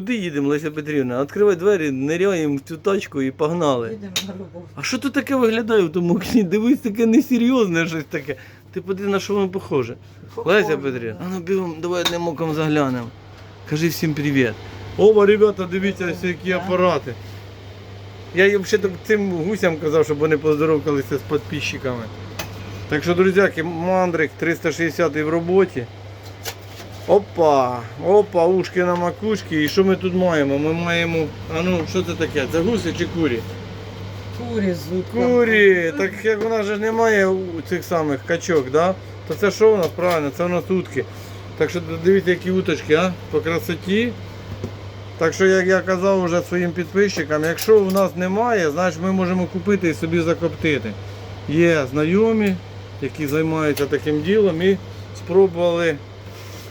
Куди їдемо, Леся Петрівна? Відкривай двері, ниряємо в цю тачку і погнали. Їдемо на роботу. А що тут таке виглядає в тому окні? Дивись, таке несерйозне щось таке. Ти подивись, на що воно похоже. Леся Петрівна, а ну бігом, давай одним оком заглянемо. Кажи всім привіт. Оба, ребята, дивіться, ось які апарати. Я їм ще так цим гусям казав, щоб вони поздоровкалися з підписчиками. Так що, друзяки, мандрик 360 в роботі. Опа, опа, ушки на макушки. І що ми тут маємо? Ми маємо. А ну, що це таке? Це гуси чи курі? Курі звук. Курі, так як у нас же немає у цих самих качок, да? то це що у нас правильно? Це у нас утки. Так що дивіться, які уточки, а? По красоті. Так що, як я казав вже своїм підписчикам, якщо у нас немає, значить ми можемо купити і собі закоптити. Є знайомі, які займаються таким ділом і спробували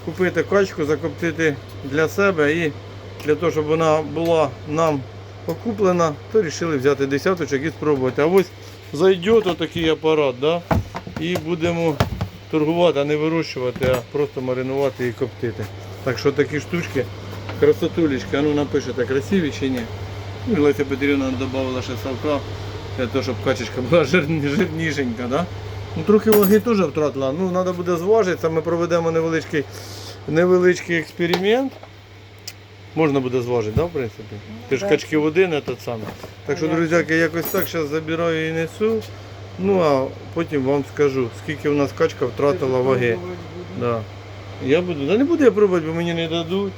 купити качку, закоптити для себе і для того, щоб вона була нам окуплена, то вирішили взяти десяточок і спробувати. А ось зайде отакий апарат, да? і будемо торгувати, а не вирощувати, а просто маринувати і коптити. Так що такі штучки, красотулечки, а ну напишете, красиві чи ні. Ну, Леся Петрівна додавала ще савка, для того, щоб качечка була жирні, жирнішенька. Да? Ну, трохи ваги теж втратила. Ну, треба буде зважитися, ми проведемо невеличкий, невеличкий експеримент. Можна буде зважити, да, в принципі? Ти ж качки в один этот самий. Так що, друзяки, якось так зараз забираю і несу. Ну а потім вам скажу, скільки у нас качка втратила ваги. Да. Я буду. Да не буду я пробувати, бо мені не дадуть.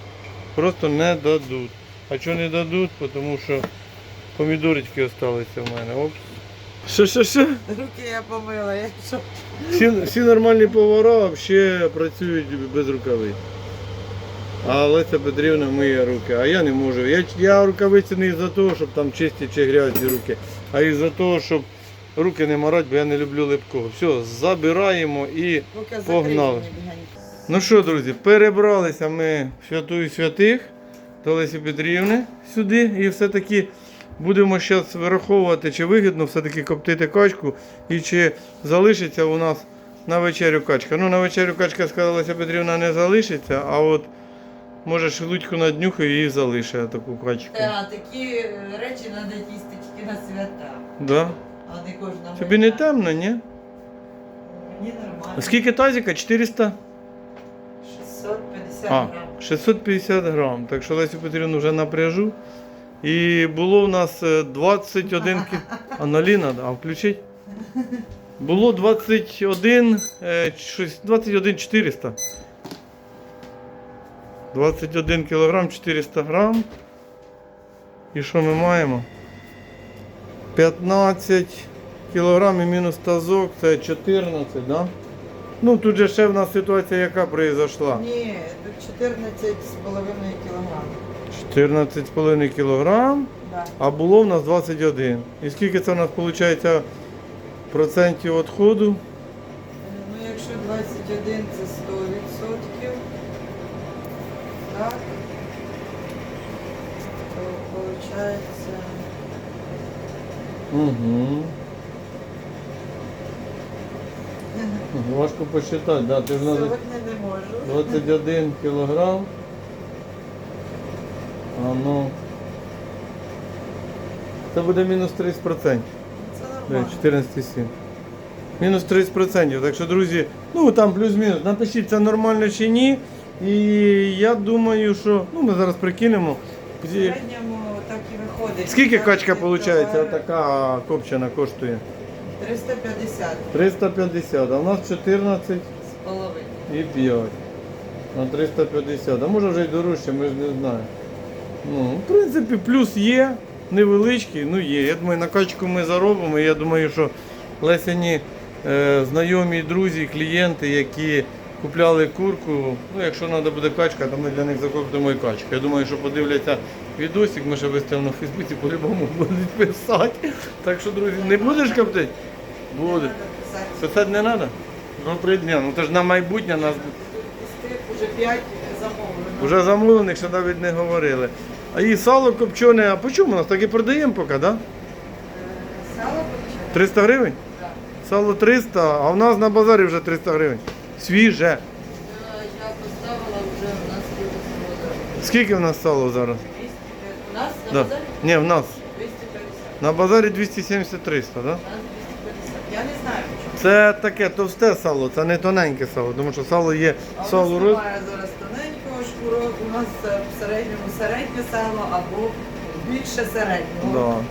Просто не дадуть. А чого не дадуть? Тому що помідорочки залишилися в мене. Опс. Що, що, що? Руки я помила, я що? Всі, всі нормальні повара взагалі працюють без рукавиць. А Леся Петрівна миє руки, а я не можу. Я, я рукавиці не із-за того, щоб там чисті чи грязні руки, а із-за того, щоб руки не марати, бо я не люблю липкого. Все, забираємо і. Погнали. Ну що, друзі, перебралися ми в святую святих до Лесі Петрівни сюди і все-таки будемо зараз вираховувати, чи вигідно все-таки коптити качку і чи залишиться у нас на вечерю качка. Ну, на вечерю качка сказала Леся Петрівна не залишиться, а от може шелудьку на днюху і залишить таку качку. А, такі е, речі треба їсти тільки на свята, Да? а не кожного Тобі не темно, ні? Мені нормально. Скільки тазика? 400? 650 А, грам. 650 грам. Так що Лесю Петрівну вже напряжу. І було в нас е, 21 кі... Аналіна, а включить? Було 21, е, 21 400. 21 кілограм 400 грам. І що ми маємо? 15 кілограм і мінус тазок, це 14, да? Ну тут же ще в нас ситуація яка произошла. Ні, 14,5 кілограм. 14,5 кілограм, Да. а було в нас 21. І скільки це у нас виходить процентів відходу? Ну, якщо 21 це 100 відсотків, так, то виходить... Угу. Важко посчитати, да, ти ж Сьогодні не можу. 21 кілограм. А ну. Це буде мінус 30%. Це нормально. 14,7. Мінус 30%. Так що, друзі, ну там плюс-мінус. Напишіть, це нормально чи ні. І я думаю, що ну, ми зараз прикинемо. В середньому так і виходить. Скільки качка виходить, товари така копчена коштує? 350 350, а у нас 14 з половиною. і 5. На 350. А може вже й дорожче, ми ж не знаємо. Ну, в принципі, плюс є, невеличкий, ну є. Я думаю, на качку ми заробимо. Я думаю, що Лесяні е, знайомі, друзі, клієнти, які купляли курку, ну якщо треба буде качка, то ми для них закупимо і качку. Я думаю, що подивляться відосик, ми ще виставимо на Фейсбуці, по-любому будуть писати. Так що, друзі, не будеш коптити? Буде. Писати. Не треба? Ну, при. Ну, то ж на майбутнє нас уже 5 замовлено. Вже замовлених ще навіть не говорили. А і сало копчене, а по чому у нас так і продаємо поки, так? Да? Е, Сало почали? 300 гривень? Так. Сало 300, а в нас на базарі вже 300 гривень. Свіже. Я поставила вже у нас люди Скільки в нас сало зараз? 200, у нас на Да. базарі Ні, в нас. 250. На базарі 270-300, так? Да? У нас 250. Я не знаю. Це таке товсте сало, це не тоненьке сало, тому що сало є А сало роз... зараз шкурок, у нас е, в середньому середнє сало або більше середнього. Да.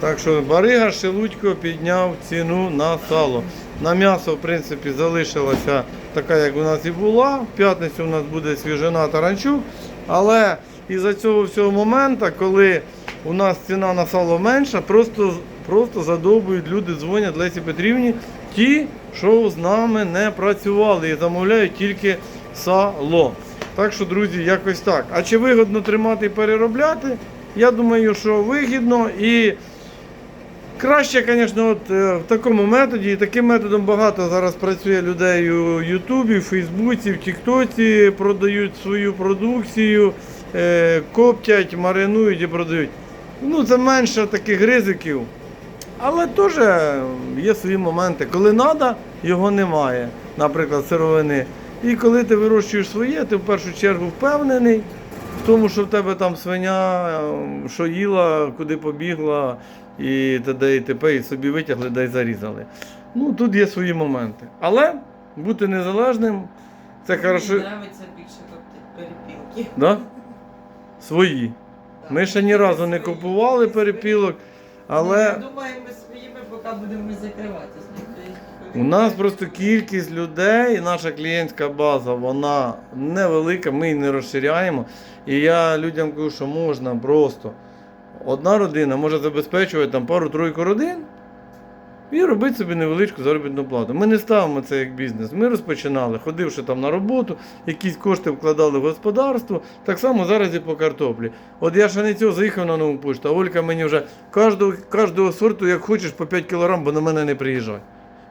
Так що Барига Шелудько підняв ціну на сало. На м'ясо, в принципі, залишилася така, як у нас і була. В п'ятницю у нас буде свіжина таранчук. Але із-за цього всього моменту, коли у нас ціна на сало менша, просто, просто задовбують люди, дзвонять Лесі Петрівні, ті, що з нами не працювали і замовляють тільки сало. Так що, друзі, якось так. А чи вигідно тримати і переробляти? Я думаю, що вигідно і краще, звісно, от е, в такому методі. І таким методом багато зараз працює людей у Ютубі, в Фейсбуці, в Тіктоці, продають свою продукцію, е, коптять, маринують і продають. Ну, це менше таких ризиків. Але теж є свої моменти. Коли треба, його немає, наприклад, сировини. І коли ти вирощуєш своє, ти в першу чергу впевнений в тому, що в тебе там свиня, е, що їла, куди побігла, і т.д. і т.п. і собі витягли, да й зарізали. Ну, тут є свої моменти. Але бути незалежним це Мені хорошо. подобається більше перепілки. Да? Свої. Так. Ми ще ні разу не купували перепілок, Ну, але. Ми своїми поки будемо закриватися. У нас просто кількість людей, наша клієнтська база, вона невелика, ми її не розширяємо. І я людям кажу, що можна просто. Одна родина може забезпечувати там пару-тройку родин і робити собі невеличку заробітну плату. Ми не ставимо це як бізнес. Ми розпочинали, ходивши там на роботу, якісь кошти вкладали в господарство. Так само зараз і по картоплі. От я ще не цього заїхав на нову пошту, а Олька мені вже кожного, кожного сорту, як хочеш, по 5 кілограм, бо на мене не приїжджай.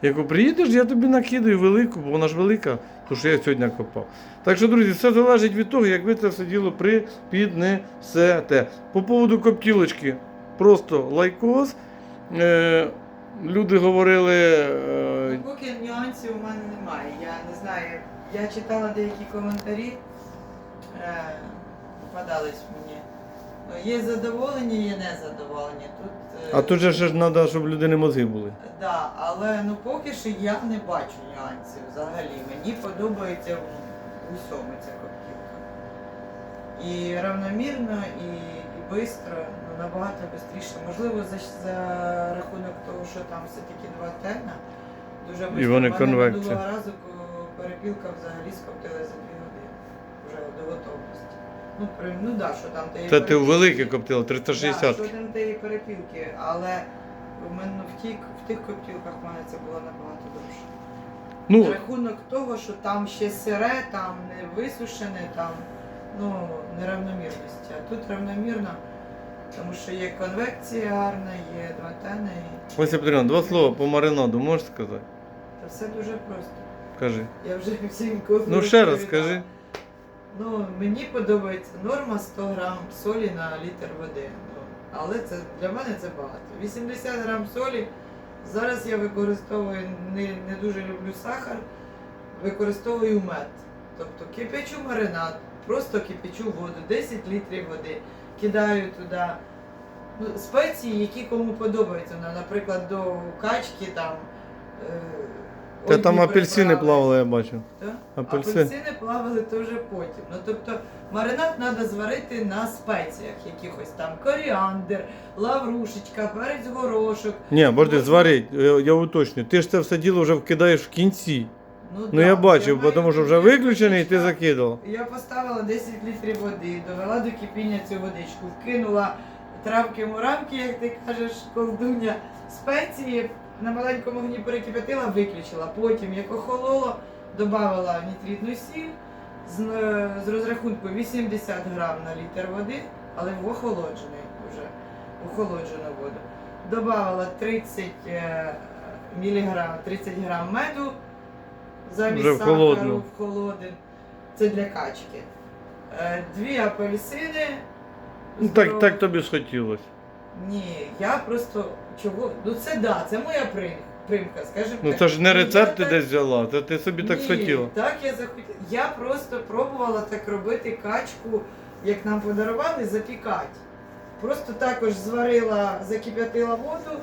Я кажу, приїдеш, я тобі накидаю велику, бо вона ж велика, тому що я сьогодні копав. Так що, друзі, все залежить від того, як ви це все діло припіднесете. По поводу коптілочки, просто лайкос. Е, люди говорили. Е, Ну, Поки нюансів у мене немає. Я не знаю. Я читала деякі коментарі, е, попадались мені. Є задоволені, є незадоволені. Тут, е, а тут же ж треба, щоб в людини мозги були. Да, але ну поки що я не бачу нюансів взагалі. Мені подобається в усьому ця коптівка. І равномірно, і, і швидко, ну, набагато швидше. Можливо, за, за рахунок того, що там все-таки два тена, дуже швидко. І вони конвекція. Минулого разу ко- перепілка взагалі скоптила за дві години. Вже до готовності. Ну, при, ну да, що там те Це ти велике коптило, 360. Да, що там тієї перепілки, але в мене в, ті, в тих коптілках в мене це було набагато довше. Ну, За рахунок того, що там ще сире, там не висушене, там ну, неравномірності. А тут равномірно, тому що є конвекція гарна, є два тени. І... Ось Петрівна, два слова по маринаду можеш сказати? Це все дуже просто. Кажи. Я вже всім коли Ну ще раз розповідала. скажи. Ну, мені подобається норма 100 грам солі на літр води. Ну, але це для мене це багато. 80 грам солі. Зараз я використовую не, не дуже люблю сахар, використовую мед. Тобто кипячу маринад, просто кипячу воду, 10 літрів води, кидаю туди ну, спеції, які кому подобаються. Ну, наприклад, до качки там. Е, Та там апельсини приправи. плавали, я бачу. Так? Апельсин. Апельсини плавали теж потім. Ну тобто маринад треба зварити на спеціях якихось там коріандр, лаврушечка, перець горошок. Ні, борди, Можна- зварить, я, я уточню. Ти ж це все діло вже вкидаєш в кінці. Ну да, я бачив, маю тому що вже виключений і ти закидав. Я поставила 10 літрів води, довела до кипіння цю водичку, вкинула травки-муравки, як ти кажеш, колдуня, спеції, на маленькому огні перекипятила, виключила. Потім, як охололо, додавала нітритну сіль з, з розрахунку 80 грам на літр води, але в охолоджений вже, охолоджену воду. Добавила 30 е, міліграм, 30 грам меду замість сахару в холодний. Це для качки. Е, Дві апельсини. Ну так, так тобі схотілося. Ні, я просто чого. Ну це да, це моя прим, примка, скажімо Ну так. це ж не я рецепт ти так- десь взяла, це ти собі так Ні, схотіла. Так, я захотіла. Я просто пробувала так робити качку як нам подарували, запікати. Просто також зварила, закип'ятила воду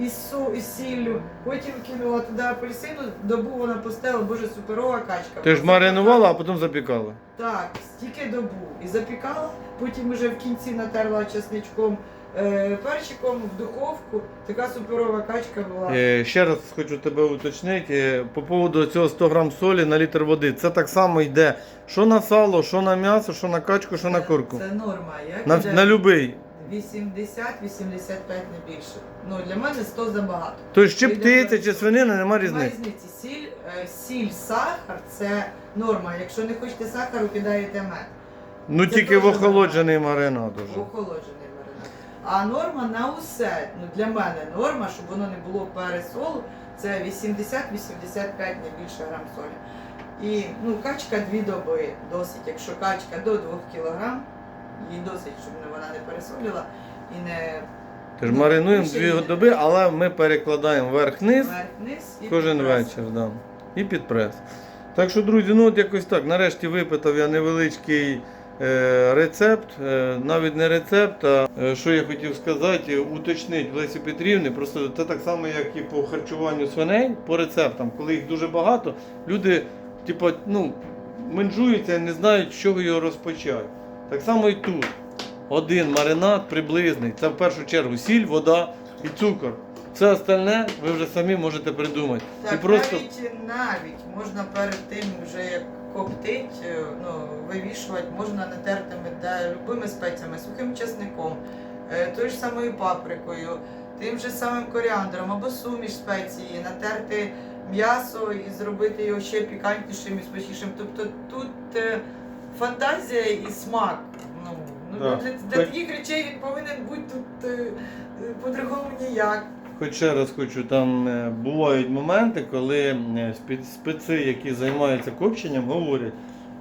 із, су, із сіллю, потім кинула туди апельсину, добу вона постела, боже, суперова качка. Ти ж маринувала, а потім запікала. Так, стільки добу. І запікала, потім вже в кінці натерла чесничком, е, перчиком в духовку. Така суперова качка була. Е, Ще раз хочу тебе уточнити. е, По поводу цього 100 грам солі на літр води. Це так само йде що на сало, що на м'ясо, що на качку, що на курку. Це норма. Як На, іде на любий. 80-85 не більше. Ну, для мене 100 забагато. Тобто чи птиця, чи свинина, нема різниці. різниці. Сіль, е, сіль, сахар це норма. Якщо не хочете сахару, кидаєте мед. Ну Це тільки в охолоджений маринад уже. Охолоджений маринад. А норма на усе, ну для мене норма, щоб воно не було пересолу, це 80-85 не більше грам солі. І ну, качка дві доби досить. Якщо качка до 2 кг, їй досить, щоб вона не пересоліла і не Тож Ну, маринуємо дві доби, але ми перекладаємо вверх-низ вверх-вниз і кожен прес. вечір. Да. І під прес. Так що, друзі, ну от якось так. Нарешті випитав я невеличкий е, рецепт, е, навіть не рецепт, а е, що я хотів сказати, уточнити в Лесі Петрівни. Просто це так само, як і по харчуванню свиней, по рецептам. Коли їх дуже багато, люди, типу, ну, менжуються і не знають, з чого його розпочати. Так само і тут. Один маринад приблизний. Це в першу чергу сіль, вода і цукор. Все остальне ви вже самі можете придумати. Так, і просто навіть, навіть можна перед тим, вже як коптить, е, ну, вивішувати, можна натертими да, любими спеціями, сухим чесником, е, тою ж самою паприкою, тим же самим коріандром або суміш спеції, натерти м'ясо і зробити його ще пікантнішим і смачнішим. Тобто тут е, фантазія і смак. Ну, ну, Да. Для, для Так. таких речей він повинен бути тут е, е, по-другому ніяк. Хоч ще раз хочу, там е, бувають моменти, коли е, спе- спеці, які займаються копченням, говорять,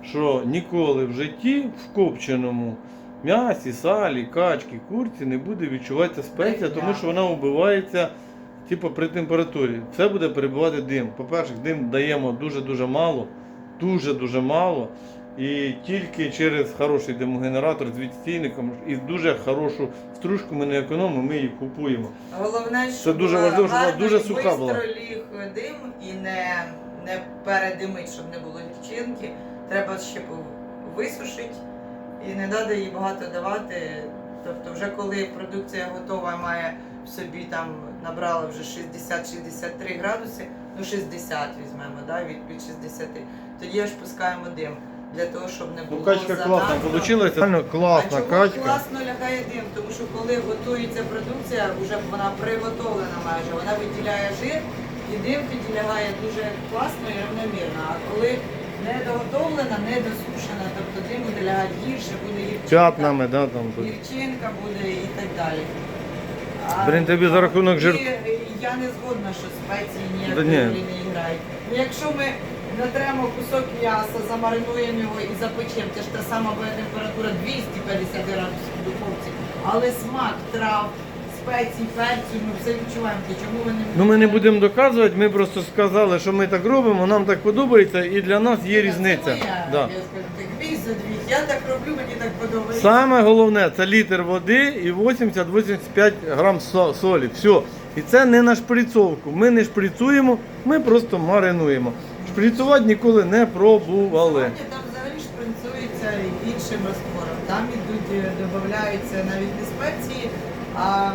що ніколи в житті в копченому м'ясі, салі, качки, курці не буде відчуватися спеція, тому що вона вбивається типу, при температурі. Все буде перебувати дим. По-перше, дим даємо дуже-дуже мало, дуже-дуже мало. І тільки через хороший димогенератор з відстійником і дуже хорошу стружку ми не економимо, ми її купуємо. Головне, щоб дуже важливо, щоб вона гарно дуже і суха була. бистро ліг дим і не, не передимить, щоб не було гірчинки. Треба ще висушити і не треба їй багато давати. Тобто, вже коли продукція готова, має в собі там набрала вже 60-63 градуси, ну 60 візьмемо, да, від, від 60, тоді аж пускаємо дим. Для того, щоб не Ну, було качка класна занадто. вийшла, реально класна а чому качка. класно лягає дим? Тому що коли готується продукція, вже вона приготовлена майже, вона виділяє жир, і дим тоді лягає дуже класно і рівномірно. А коли не доготовлена, не досушена, тобто дим буде лягати гірше, буде гірчинка, П'ятнами, да, там. тут. гірчинка буде і так далі. А, Блін, тобі за рахунок жир- і, Я не згодна, що спеції Да ніякої ні. ролі не грають. Ну, Якщо ми натремо кусок м'яса, замаринуємо його і запечемо, це ж та сама буде температура 250 градусів в духовці, але смак трав, спецій, перцю, ми все відчуваємо. То чому ви не Ну ми не будемо доказувати, ми просто сказали, що ми так робимо, нам так подобається і для нас є різниця. Це моя, Да. я скажу, так дві за дві. Я так роблю, мені так подобається. Саме головне це літр води і 80-85 грам со- солі. Все. І це не на шприцовку. Ми не шприцуємо, ми просто маринуємо. Шприцувати ніколи не пробували. Сьогодні там взагалі шпринцується іншим раствором. Там ідуть, е, додаються навіть не спеції, а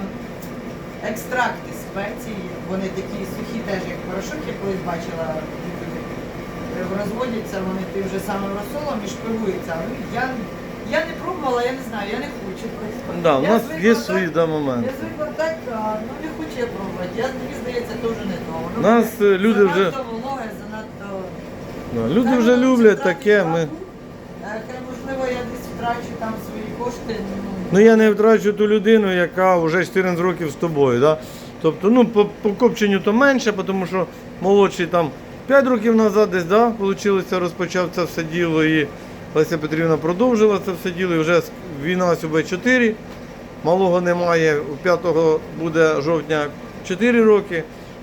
екстракти спецій. Вони такі сухі, теж як порошок, я колись бачила. Е, Розводяться вони тим же самим розсолом і шпигуються. Ну, я, я не пробувала, я не знаю, я не хочу просто. Да, у нас є свої да, моменти. Я звикла так, ну не хочу я пробувати. Я, мені здається, вже не то. Воно Нас е, люди вже. Да, люди вже люблять таке. Ми... можливо, я десь втрачу там свої кошти. ну, Ну я не втрачу ту людину, яка вже 14 років з тобою. Да? Тобто, ну, по, по копченню то менше, тому що молодший там 5 років назад десь да, получилося, розпочав це все діло і Леся Петрівна продовжила це все діло. І вже війна сюди 4. Малого немає, у 5 буде жовтня 4 роки,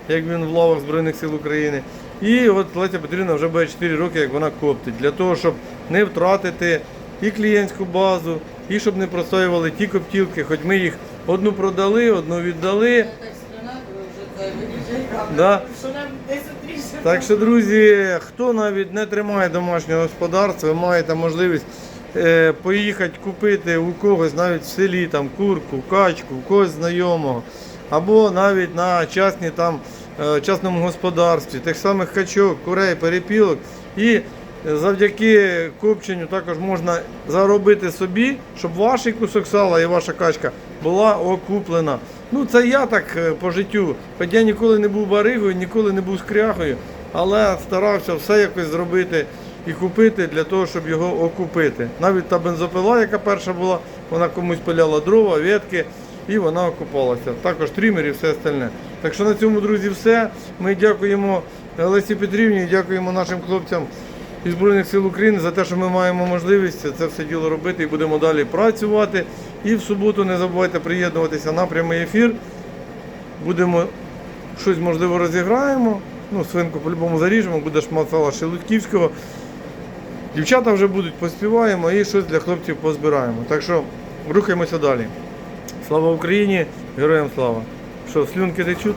як він в лавах Збройних сил України. І от Леся Петрівна вже буде 4 роки, як вона коптить, для того, щоб не втратити і клієнтську базу, і щоб не простоювали ті коптілки, хоч ми їх одну продали, одну віддали. Да. Так що, друзі, хто навіть не тримає домашнього господарства, ви маєте можливість е, поїхати купити у когось навіть в селі там курку, качку, когось знайомого, або навіть на частні там частному господарстві, тих самих качок, курей, перепілок. І завдяки копченню також можна заробити собі, щоб ваш кусок сала і ваша качка була окуплена. Ну це я так е, по життю. Хоч я ніколи не був баригою, ніколи не був скряхою, але старався все якось зробити і купити для того, щоб його окупити. Навіть та бензопила, яка перша була, вона комусь пиляла дрова, ветки, і вона окупалася. Також трімер і все остальне. Так що на цьому, друзі, все. Ми дякуємо Лесі Петрівні, дякуємо нашим хлопцям із Збройних сил України за те, що ми маємо можливість це все діло робити і будемо далі працювати. І в суботу не забувайте приєднуватися на прямий ефір. Будемо щось можливо розіграємо. Ну, свинку по-любому заріжемо, буде шмат сала Шелудьківського. Дівчата вже будуть, поспіваємо і щось для хлопців позбираємо. Так що рухаємося далі. Слава Україні! Героям слава! Що, слюнки течуть?